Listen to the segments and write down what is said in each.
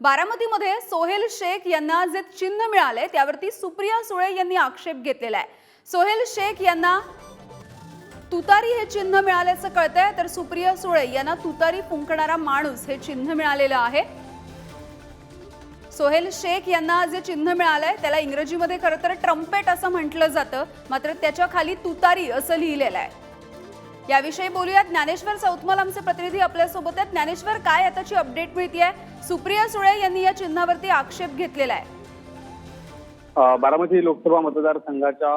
बारामतीमध्ये सोहेल शेख यांना जे चिन्ह मिळाले त्यावरती सुप्रिया सुळे यांनी आक्षेप घेतलेला आहे. सोहेल शेख यांना तुतारी हे चिन्ह मिळाल्याचं कळतंय तर सुप्रिया सुळे यांना तुतारी फुंकणारा माणूस हे चिन्ह मिळालेलं आहे. सोहेल शेख यांना जे चिन्ह मिळालंय त्याला इंग्रजीमध्ये खरं तर ट्रम्पेट असं म्हटलं जातं मात्र त्याच्याखाली तुतारी असं लिहिलेलं आहे. याविषयी बोलूयात. ज्ञानेश्वर चौथमल आमचे प्रतिनिधी आपल्यासोबत आहेत. ज्ञानेश्वर काय आताची अपडेट मिळतीये सुप्रिया सुळे यांनी या चिन्हावरती आक्षेप घेतलेला आहे. बारामती लोकसभा मतदारसंघाच्या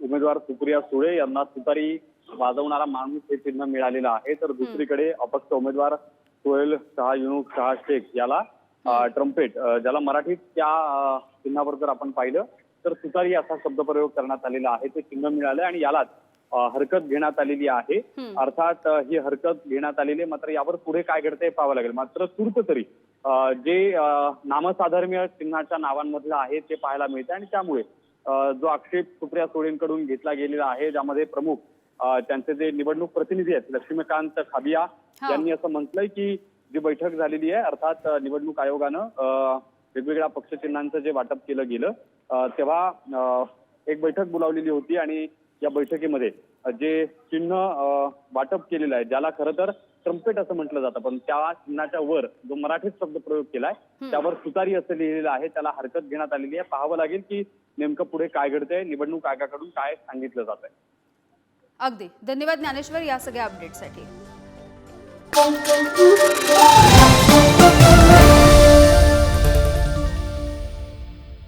उमेदवार सुप्रिया सुळे यांना तुतारी वाजवणारा माणूस हे चिन्ह मिळालेलं आहे. तर दुसरीकडे अपक्ष उमेदवार सोहेल शहा युनुस शहा शेख याला ट्रम्पेट ज्याला मराठीत त्या चिन्हावर जर आपण पाहिलं तर तुतारी असा शब्दप्रयोग करण्यात आलेला आहे. ते चिन्ह मिळालं आणि यालाच हरकत घेण्यात आलेली आहे. अर्थात ही हरकत घेण्यात आलेली आहे मात्र यावर पुढे काय घडतंय पाहावं लागेल मात्र तूर्त तरी जे नामसाधर्म्य चिन्हाच्या नावांमधलं आहे ते पाहायला मिळतं आणि त्यामुळे जो आक्षेप सुप्रिया सुळेंकडून घेतला गेलेला आहे ज्यामध्ये प्रमुख त्यांचे जे निवडणूक प्रतिनिधी आहेत लक्ष्मीकांत खाबिया. यांनी असं म्हटलंय की जी बैठक झालेली आहे अर्थात निवडणूक आयोगानं वेगवेगळ्या पक्षचिन्हांचं जे वाटप केलं गेलं तेव्हा एक बैठक बोलावलेली होती आणि या बैठकीमध्ये जे चिन्ह वाटप केलेलं आहे ज्याला खरं तर ट्रम्पेट असं म्हटलं जातं पण त्या चिन्हाच्या वर जो मराठीत शब्द प्रयोग केलाय त्यावर तुतारी असं लिहिलेलं आहे त्याला हरकत घेण्यात आलेली आहे. पाहावं लागेल की नेमकं पुढे काय घडतंय निवडणूक आयोगाकडून काय सांगितलं जात आहे. अगदी. धन्यवाद ज्ञानेश्वर या सगळ्या अपडेटसाठी